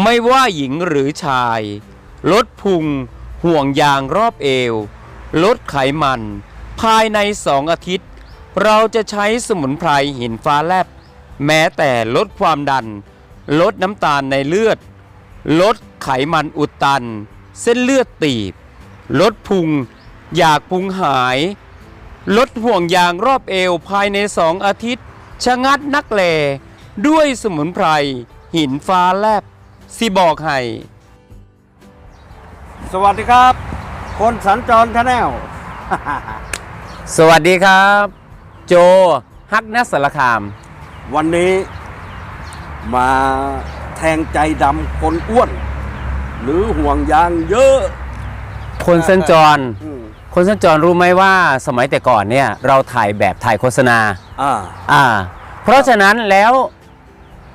ไม่ว่าหญิงหรือชาย ลดพุง ห่วงยางรอบเอว ลดไขมัน ภายในสองอาทิตย์ เราจะใช้สมุนไพรหินฟ้าแลบ แม้แต่ลดความดัน ลดน้ำตาลในเลือด ลดไขมันอุดตัน เส้นเลือดตีบ ลดพุง อยากพุงหาย ลดห่วงยางรอบเอวภายในสองอาทิตย์ ชะงัดนักแลด้วยสมุนไพรหินฟ้าแลบ สิบอกให้ สวัสดีครับ คนสัญจรชาแนล สวัสดีครับ โจฮักนัสสารคาม วันนี้มาแทงใจดำคนอ้วน หรือห่วงยางเยอะ คนสัญจร อืมคนสัญจรรู้ไหมว่าสมัยแต่ก่อนเนี่ย เราถ่ายแบบถ่ายโฆษณา อ่า อ่า เพราะฉะนั้นแล้ว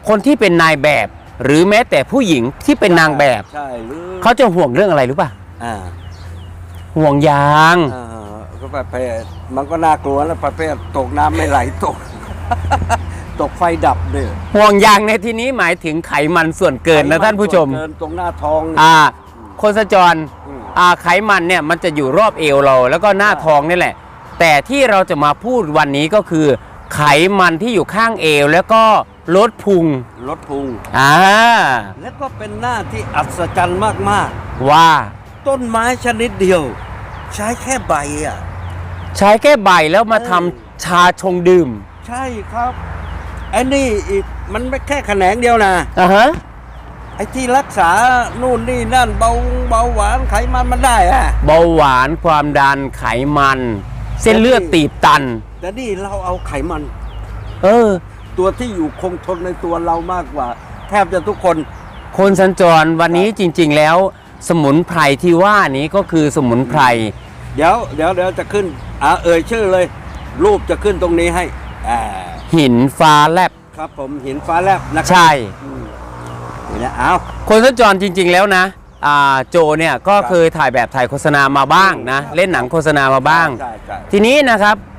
คนที่เป็นนายแบบ หรือแม้แต่ผู้หญิงที่เป็นนางแบบใช่หรือเขาจะห่วงเรื่องอะไรรู้ป่ะอ่าห่วงยางอ่าก็ประเภทมันก็น่ากลัวแล้วประเภทตกน้ำไม่ไหลตก ตกไฟดับเนี่ยห่วงยางในที่นี้หมายถึงไขมันส่วนเกินนะท่านผู้ชม เกินตรงหน้าท้องเนี่ยอ่าคนสัญจร อืม อ่าไขมันเนี่ยมันจะอยู่รอบเอวเรา แล้วก็หน้าท้องนี่แหละ แต่ที่เราจะมาพูดวันนี้ก็คือ ไขมันที่อยู่ข้างเอว แล้วก็ ลดพุงลดพุงอ่าแล้วก็เป็นหน้าที่อัศจรรย์มากว่าๆต้นไม้ชนิดเดียว ใช้แค่ใบอะ ใช้แค่ใบแล้วมาทำเออชาชงดื่ม ใช่ครับไอ้นี่อีกมันไม่แค่แขนงเดียวนะอ่าฮะไอ้ที่รักษานู่นนี่นั่นเบาเบาหวานไขมันมันได้อะเบาหวานความดันไขมัน เส้นเลือดตีบตัน แต่นี่เราเอาไขมัน เออ ตัวที่อยู่คงทนในตัวเรามากกว่า แทบจะทุกคน คนสัญจรวันนี้จริง ๆ แล้ว สมุนไพรที่ว่านี้ก็คือสมุนไพร เดี๋ยวเดี๋ยวเดี๋ยวจะขึ้นอ่าเอ่ยชื่อเลย รูปจะขึ้นตรงนี้ให้อ่าหินฟ้าแลบครับผมหินฟ้าแลบนะครัใช่อืมนี่นะเอาคนสัญจรจริง ๆ แล้วนะอ่าโจเนี่ยก็เคยถ่ายแบบถ่ายโฆษณามาบ้างนะ เล่นหนังโฆษณามาบ้าง ใช่ใช่ทีนี้นะครับอ่า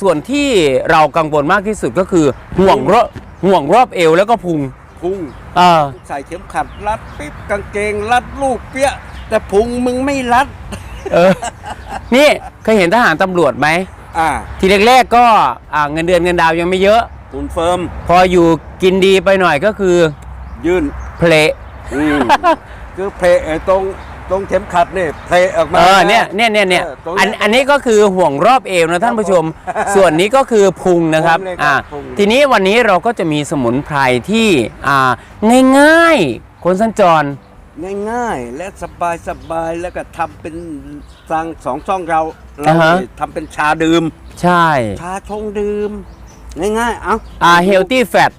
ส่วนที่เรากังวลมากที่สุดก็คือห่วงรอบห่วงรอบเอวแล้วก็พุงพุงเออใส่เข็มขัดรัดปิ๊บกางเกงรัดลูกเปี้ยแต่พุงมึงไม่รัด เออ นี่เคยเห็นทหารตำรวจไหมอ่าทีแรกๆก็อ่าเงินเดือนเงินดาวยังไม่เยอะทุนเฟิร์ม พออยู่กินดีไปหน่อยก็คือ ยื่นเพลอืมคือเพลไอ้ตรง ตรงเข็มขัดเนี่ยเพลออกมา เออเนี่ยเนี่ยเนี่ยเนี่ยออตรงอันเนี้ยอันนี้ก็คือห่วงรอบเอวนะท่านผู้ชมครับส่วนนี้ก็คือพุงนะครับพุงเลยครับอ่าพุง ทีนี้วันนี้เราก็จะมีสมุนไพรที่อ่าง่ายๆ คนสัญจร ง่ายๆ และสบายสบายๆแล้วก็ทำเป็นสังสองช่องเราเราอ่าฮะเนี่ยทำเป็นชาดื่ม ใช่ ชาชงดื่ม ง่ายๆ เอ้าอ่าเฮลตี้แฟต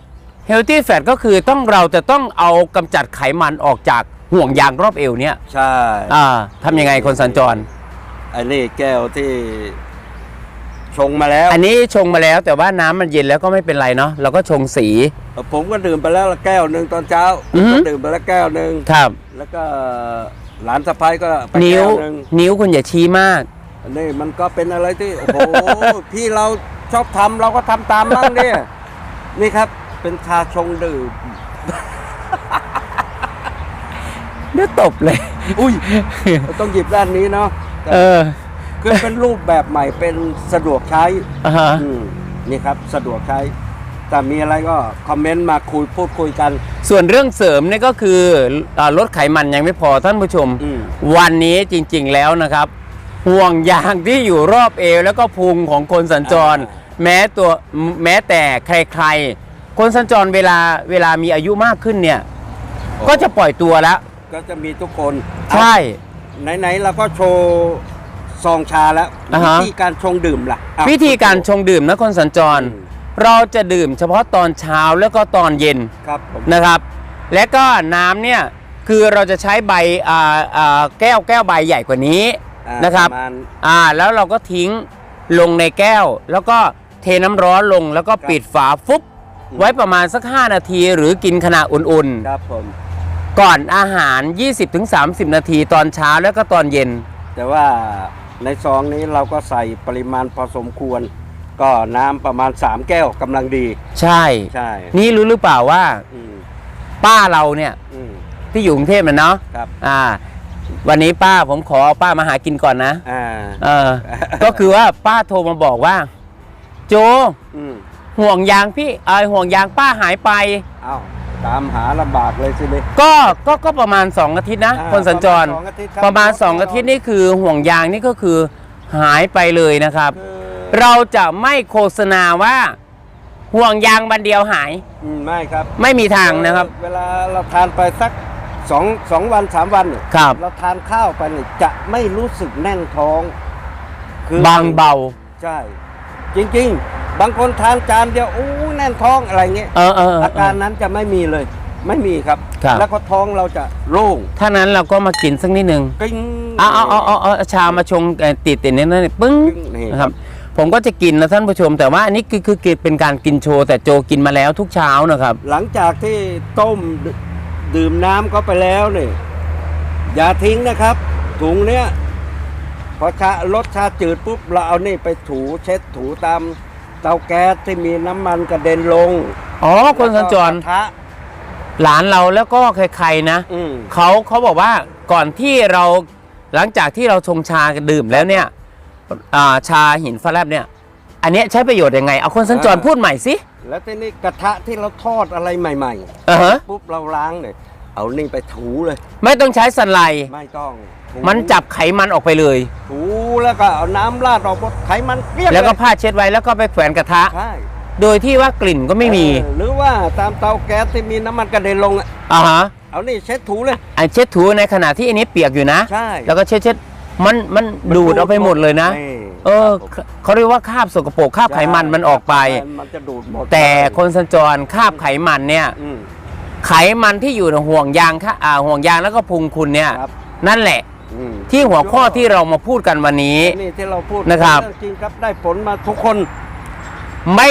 เฮลตี้แฟตก็คือต้องเราจะต้องเอากำจัดไขมันออกจาก ห่วงยางรอบเอวเนี่ยใช่อ่าทำยังไงคนสัญจรอันนี้แก้วที่ชงมาแล้วอันนี้ชงมาแล้วแต่ว่าน้ำมันเย็นแล้วก็ไม่เป็นไรเนาะเราก็ชงสี ผมก็ดื่มไปแล้วละแก้วหนึ่งตอนเช้าอือฮึ ก็ดื่มไปแล้วแก้วหนึ่งครับ แล้วก็หลานสะพ้ายก็ไปนิ้วแก้วหนึ่งนิ้วคุณอย่าชี้มาก อันนี้มันก็เป็นอะไรที่โอ้โห พี่เราชอบทำเราก็ทำตามบ้างเนี่ยนี่ครับเป็นชาชงดื่ม เดี๋ยวตบเลย อุ้ย ต้องหยิบด้านนี้เนาะแต่เออ คือเป็นรูปแบบใหม่เป็นสะดวกใช้อ่าฮะ อืมนี่ครับสะดวกใช้ แต่มีอะไรก็คอมเมนต์มาคุยพูดคุยกัน ส่วนเรื่องเสริมเนี่ยก็คืออาลดไขมันยังไม่พอท่านผู้ชม อืม วันนี้จริงๆแล้วนะครับ ห่วงยางที่อยู่รอบเอวแล้วก็พุงของคนสัญจรแม้ตัวแม้แต่ใครๆ คนสัญจรเวลาเวลามีอายุมากขึ้นเนี่ย ก็จะปล่อยตัวแล้ว ก็จะมีทุกคนใช่เอาไหนๆเราก็โชว์ซองชาแล้วอ่าฮะวิธีการชงดื่มล่ะอะวิธีการชงดื่มนะคนสัญจรอืมเราจะดื่มเฉพาะตอนเช้าแล้วก็ตอนเย็นครับผมนะครับ และก็น้ำเนี่ยคือเราจะใช้ใบอ่าอ่าแก้วแก้วใบใหญ่กว่านี้อ่านะครับ ปมาณ อ่าแล้วเราก็ทิ้งลงในแก้ว แล้วก็เทน้ำร้อนลงแล้วก็ครับปิดฝาฟุบไว้ประมาณสัก 5 นาทีหรือกินขณะอุ่นครับผมๆ ก่อนอาหาร 20-30 นาทีตอนเช้าแล้วก็ตอนเย็น แต่ว่าในซองนี้เราก็ใส่ปริมาณพอสมควร ก็น้ำประมาณ 3 แก้วกำลังดี ใช่ ใช่นี่รู้หรือเปล่าว่าอืมป้าเราเนี่ยอืมที่อยู่กรุงเทพน่ะเนาะครับอ่า วันนี้ป้าผมขอเอาป้ามาหากินก่อนนะ อ่าเออ ก็คือว่าป้าโทรมาบอกว่า โจ อืมห่วงยางพี่เออห่วงยางป้าหายไป เอ้า ตามหาลำบากเลยสิเลย ก็ก็ก็ประมาณ 2 อาทิตย์นะ อ่าคนสัญจร ประมาณสองอาทิตย์ครับ ประมาณ 2 อาทิตย์นี่คือห่วงยางนี่ก็คือหายไปเลยนะครับ คือเราจะไม่โฆษณาว่าห่วงยางบันเดียวหาย อืมไม่ครับไม่มีทางนะครับ เวลาเราทานไปสักสองสองวันสามวันเนี่ยครับ เราทานข้าวไปเนี่ยจะไม่รู้สึกแน่นท้องบางเบา ใช่ จริงๆ บางคนทานจานเดียวอู้แน่นท้องอะไรเงี้ยเออเออเอออาการนั้นจะไม่มีเลย ไม่มีครับ ครับ แล้วก็ท้องเราจะโล่งถ้านั้นเราก็มากินสักนิดนึงกิ้ง เอาเอาเอาเอาเอาชามาชงเอ่อติดติดนี่นั่นปึ้งกิ้งนี่นะคครัรับบผมก็จะกินนะท่านผู้ชม แต่ว่าอันนี้คือคือคือเป็นการกินโชว์แต่โจกินมาแล้วทุกเช้านะครับ หลังจากที่ต้มดดื่มน้ำเข้าไปแล้วเนี่ยอย่าทิ้งนะครับถุงเนี้ยพอชารสชาจืดปุ๊บเราเอานี่ไปถูเช็ดถูตาม เตาแก๊สที่มีน้ำมันกระเด็นลงอ๋อคนสัญจรแล้วก็กะทะหลานเราแล้วก็ใครๆนะอืมเขาเขาบอกว่าก่อนที่เราหลังจากที่เราชงชาดื่มแล้วเนี่ยอ่าชาหินฟ้าแลบเนี่ย อันเนี้ยใช้ประโยชน์ยังไง เอาคนสัญจรพูดใหม่สิแล้วทีนี้กระทะที่เราทอดอะไรใหม่อ่าฮะๆปุ๊บเราล้างเนี่ยเอานี่ไปถูเลย ไม่ต้องใช้สันไลไม่ต้องถู มันจับไขมันออกไปเลย ถูแล้วก็เอาน้ำราดออกหมดไขมันเกลี้ยงแล้วก็เยผ้าเช็ดไว้แล้วก็ไปแขวนกระทะ ใช่โดยที่ว่ากลิ่นก็ไม่มีเออหรือว่าตามเตาแก๊สที่มีน้ำมันกระเด็นลงอะอ่าฮะเอานี่เช็ดถูเลย ไอเช็ดถูในขณะที่อันนี้เปียกอยู่นะ ใช่แล้วก็เช็ดเช็ดมันมันดูดเอาไปหมดเลยนะนี่เออเขาเรียกว่าคราบสกปรกคราบไขมันมันออกไป มันจะดูดหมดแต่คนสัญจรคราบไขมันเนี่ย อืม ไขมันที่อยู่ในห่วงยางค่ะอ่าห่วงยางแล้วก็พุงคุณเนี่ย ครับ นั่นแหละอืม ที่หัวข้อที่เรามาพูดกันวันนี้ นี่ที่เราพูดนะครับ เองจริงครับได้ผลมาทุกคน ไม่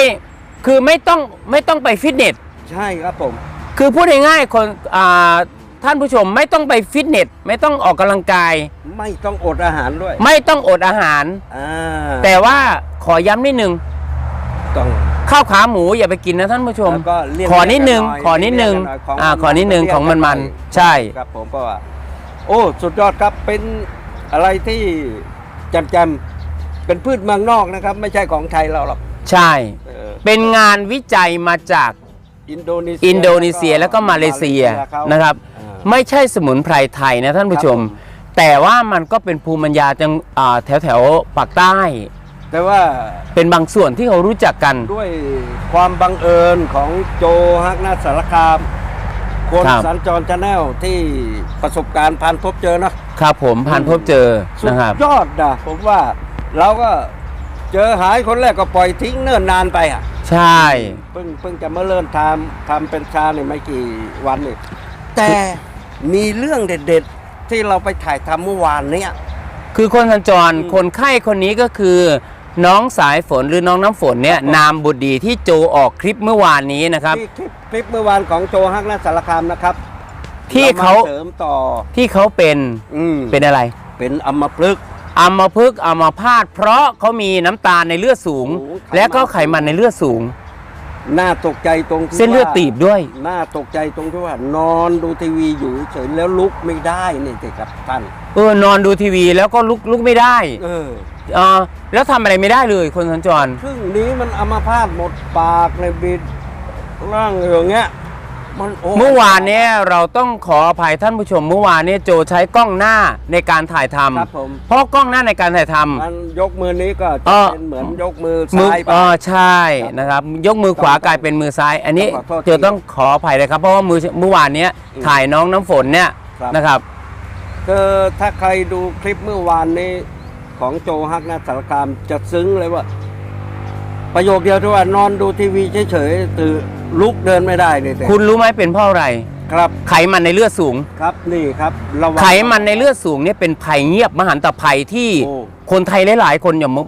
คือไม่ต้องไม่ต้องไปฟิตเนสใช่ครับผม คือพูดง่ายๆคนอ่าท่านผู้ชมไม่ต้องไปฟิตเนสไม่ต้องออกกำลังกาย ไม่ต้องอดอาหารด้วยไม่ต้องอดอาหาร อ่าแต่ว่าขอย้ำนิดนึงต้อง ข้าวขาหมูอย่าไปกินนะท่านผู้ชม แล้วก็เลี่ยงขอนิดนึง เลี่ยขอนิดนึงเลี่ยของอ่าขอนิดนึงของมันมันๆใช่ ครับผมก็ว่า โอ้สุดยอดครับเป็นอะไรที่จำจำๆเป็นพืชเมืองนอกนะครับ ไม่ใช่ของไทยเราหรอกใช่ เออเป็นงานวิจัยมาจากอินโดนีเซียอินโดนีเซียแล้วก็มาเลเซียเขานะครับ อ่า ไม่ใช่สมุนไพรไทยนะท่านผู้ชม ครับผมแต่ว่ามันก็เป็นภูมิปัญญาจังอ่าแถวแถวๆปากใต้ แต่ว่าเป็นบางส่วนที่เขารู้จักกัน ด้วยความบังเอิญของโจฮักนาสารคาม คนครับ สัญจรชาแนลที่ประสบการณ์ผ่านพบเจอเนอะครับผมผ่านพบเจอสุดนะครับ ยอดนะผมว่าเราก็เจอหายคนแรกก็ปล่อยทิ้งเนิ่นนานไปอะใช่ เพิ่งเพิ่งจะมาเริ่มทำทำเป็นชาเนี่ยไม่กี่วันนี่แต่มีเรื่องเด็ดๆ ที่เราไปถ่ายทำเมื่อวานเนี้ยคือคนสัญจรอืมคนไข้คนนี้ก็คือ น้องสายฝนหรือน้องน้ำฝนเนี่ยครับผมนามบุตรดีที่โจออกคลิปเมื่อวานนี้นะครับ ที่คลิปคลิปเมื่อวานของโจฮักนาสารคามนะครับที่เขารมเสริมต่อที่เขาเป็นอืมเป็นอะไรเป็นอัมพฤกษ์ อัมพฤกษ์อัมพาตเพราะเขามีน้ำตาลในเลือดสูง โอ้โหไขมัน และก็ไขมันในเลือดสูง น่าตกใจตรงที่เส้นเลือดว่าตีบด้วย น่าตกใจตรงที่ว่านอนดูทีวีอยู่เฉยๆแล้วลุกไม่ได้นี่สิครับท่านเออนอนดูทีวีแล้วก็ลุกลุกไม่ได้ เออ เออแล้วทำอะไรไม่ได้เลยคนสัญจร ซึ่งนี้มันอัมาพาตหมดปากในบิดร่างอย่างเงี้ยมันโเมื่อวานเนี้ยเราต้องขออภัยท่านผู้ชม เมื่อวานเนี้ยโจใช้กล้องหน้าในการถ่ายทำครับผมเพราะกล้องหน้าในการถ่ายทำ มันยกมือนี้ก็เอจะอเป็นเหมือนยกมือมือซ้ายไป เออใช่นะครับ ยกมือขวากลายเป็นมือซ้าย อันนี้ต้องขอโทษเจอต้องขออภัยเลยครับ เพราะว่ามือเมื่อวานเนี้ยอืมถ่ายน้องน้ำฝนเนี่ยครับ นะครับ คือถ้าใครดูคลิปเมื่อวานนี้ ของโจฮักนาสารคามจะซึ้งเลยว่า ประโยคเดียวที่ว่านอนดูทีวีเฉยๆตื่นลุกเดินไม่ได้เลยแต่คุณรู้ไหมเป็นเพราะอะไร ครับไขมันในเลือดสูง ครับนี่ครับระวัง ไขมันในเลือดสูงเนี่ยเป็นภัยเงียบมหันตภัยที่โอ้ คนไทยหลายๆคนอย่างมึง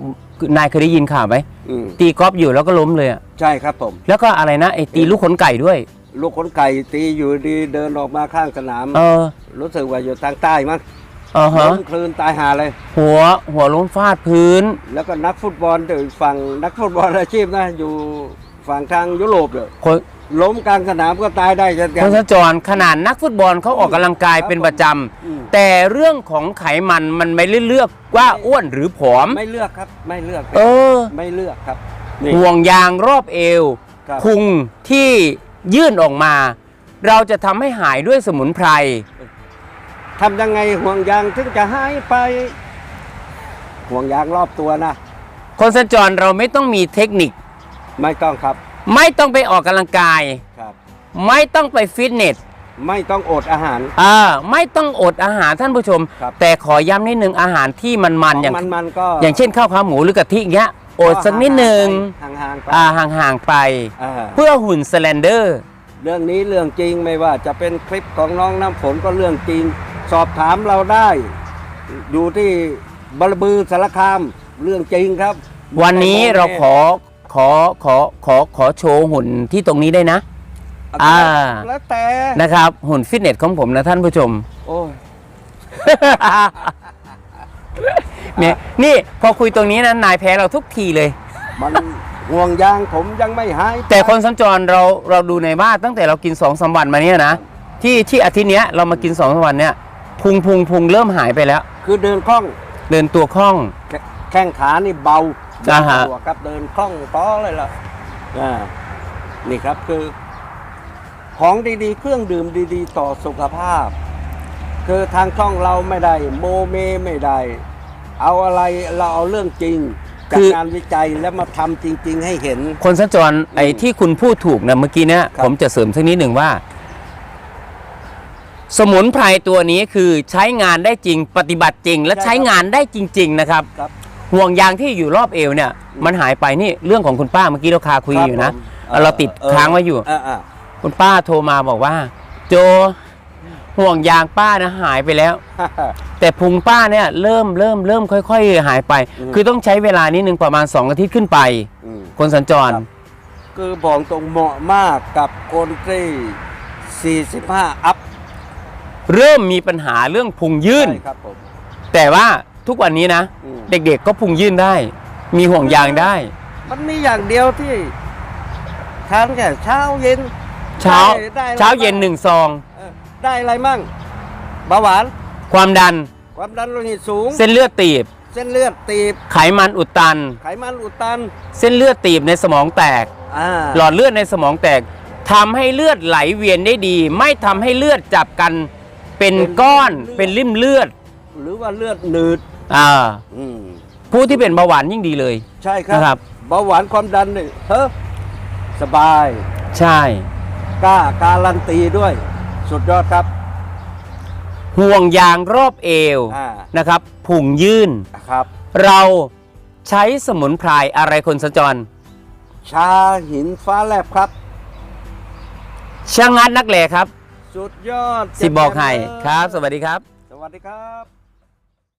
นายเคยได้ยินข่าวไหมอืมตีกอล์ฟอยู่แล้วก็ล้มเลยอะใช่ครับผม แล้วก็อะไรนะไอ้ตีลูกขนไก่ด้วย ลูกขนไก่ตีอยู่ดีเดินออกมาข้างสนาม เออ รู้สึกว่าอยู่ทางใต้มั้งเออฮะ ล้มคลืนตายหาเลย หัวหัวล้มฟาดพื้น แล้วก็นักฟุตบอลเดี๋ยวฝั่งนักฟุตบอลอาชีพนะ อยู่ฝั่งทางยุโรปเลยคนล้มกลางสนามก็ตายได้เช่นกัคุนณสัญจรขนาดนักฟุตบอลเขาออกกำลังกายครับเป็นประจอืมำแต่เรื่องของไขมันมันไม่ได้เลือกว่าอ้วนหรือผอม ไม่เลือกครับ ไม่เลือกเออ ไม่เลือกครับนี่ ห่วงยางรอบเอวครับ พุงที่ยื่นออกมา เราจะทำให้หายด้วยสมุนไพร ทำยังไงห่วงยางถึงจะหายไป ห่วงยางรอบตัวนะ คนสัญจรเราไม่ต้องมีเทคนิค ไม่ต้องครับ ไม่ต้องไปออกกำลังกาย ครับ ไม่ต้องไปฟิตเนส ไม่ต้องอดอาหาร อ่า ไม่ต้องอดอาหารท่านผู้ชม ครับ แต่ขอย้ำนิดนึงอาหารที่มันมันๆอย่าง มันมันก็อย่างเช่นข้าวขาหมูหรือกะทิอย่างเงี้ยอดสักนิดนึงห่างๆไปอ่าห่างๆไป อ่าเพื่อหุ่นสแลนเดอร์ เรื่องนี้เรื่องจริงไม่ว่าจะเป็นคลิปของน้องน้ำฝนก็เรื่องจริง สอบถามเราได้ อยู่ที่บรบือสารคามเรื่องจริงครับ วันนี้เราขอขอขอขอขอโชว์หุ่นที่ตรงนี้ได้นะ อ่า แล้วแต่นะครับ หุ่นฟิตเนสของผมนะท่านผู้ชม โอ้ยเนี่ยนี่พอคุยตรงนี้นะนายแพ้เราทุกทีเลย มันห่วงยางผมยังไม่หายไปแต่คนสัญจรเราเราดูในบ้านตั้งแต่เรากินสองสามวันมาเนี่ยนะที่ที่อาทิตย์เนี้ยเรามากินสองสามวันเนี่ย พุงพุงพุงเริ่มหายไปแล้ว คือเดินคล่องเดินตัวคล่อง แขแข้งขานี่เบาอ่าฮะ เบากว่าครับเดินคล่องต้อเลยล่ะอ่านี่ครับคือ ของดีๆ เครื่องดื่มดีๆ ต่อสุขภาพ คือทางช่องเราไม่ได้ โมเมไม่ได้ เอาอะไรเราเอาเรื่องจริงจากงานวิจัยแล้วมาทำจริง ๆ ให้เห็น คนสัญจรไอ้ที่คุณพูดถูกนะเมื่อกี้เนี่ยครับ ผมจะเสริมสักนิดหนึ่งว่า สมุนไพรตัวนี้คือใช้งานได้จริงปฏิบัติจริง และใช้งานได้จริง ๆ นะครับ ครับ ห่วงยางที่อยู่รอบเอวเนี่ยมันหายไปนี่เรื่องของคุณป้าเมื่อกี้เราคาคุยอยู่นะครับผม เราติดค้างไว้อยู่ อ่าอ่าคุณป้าโทรมาบอกว่า โจห่วงยางป้านะหายไปแล้ว แต่พุงป้าเนี่ยเริ่มเริ่มเริ่มค่อย ๆ หายไปอืมคือต้องใช้เวลานิดนึงประมาณ 2 อาทิตย์ขึ้นไป อืม คนสัญจร ครับ คือบอกตรงเหมาะมากกับคนที่ 45 อัพ เริ่มมีปัญหาเรื่องพุงยื่น ใช่ครับผม แต่ว่าทุกวันนี้นะ อืม เด็กๆก็พุงยื่นได้ มีห่วงยางได้ มันมีอย่างเดียวที่ทานแค่เช้าเย็น เช้าได้ได้อะไรเช้าเย็นหนึ่งซอง เออได้อะไรมั่งเบาหวานความดันความดันโลหิตสูง เส้นเลือดตีบ เส้นเลือดตีบ ไขมันอุดตัน ไขมันอุดตันเส้นเลือดตีบในสมองแตก อ่าหลอดเลือดในสมองแตกทำให้เลือดไหลเวียนได้ดี ไม่ทำให้เลือดจับกัน เป็นก้อนเป็นริ่มเลือด หรือว่าเลือดหนืดอ่าอืมผู้ที่เป็นเบาหวานยิ่งดีเลยใช่ครันะครับ เบาหวานความดันนี่เฮ้อสบายใช่ กล้าการันตีด้วย สุดยอดครับ ห่วงยางรอบเอวอ่า นะครับผุงยื่น ครับ เราใช้สมุนไพรอะไรคนสัญจรชาหินฟ้าแลบครับ ช่างงัดนักแหล่ครับ สุดยอดสิบอกให้เจ็เลยครับ สวัสดีครับ สวัสดีครับ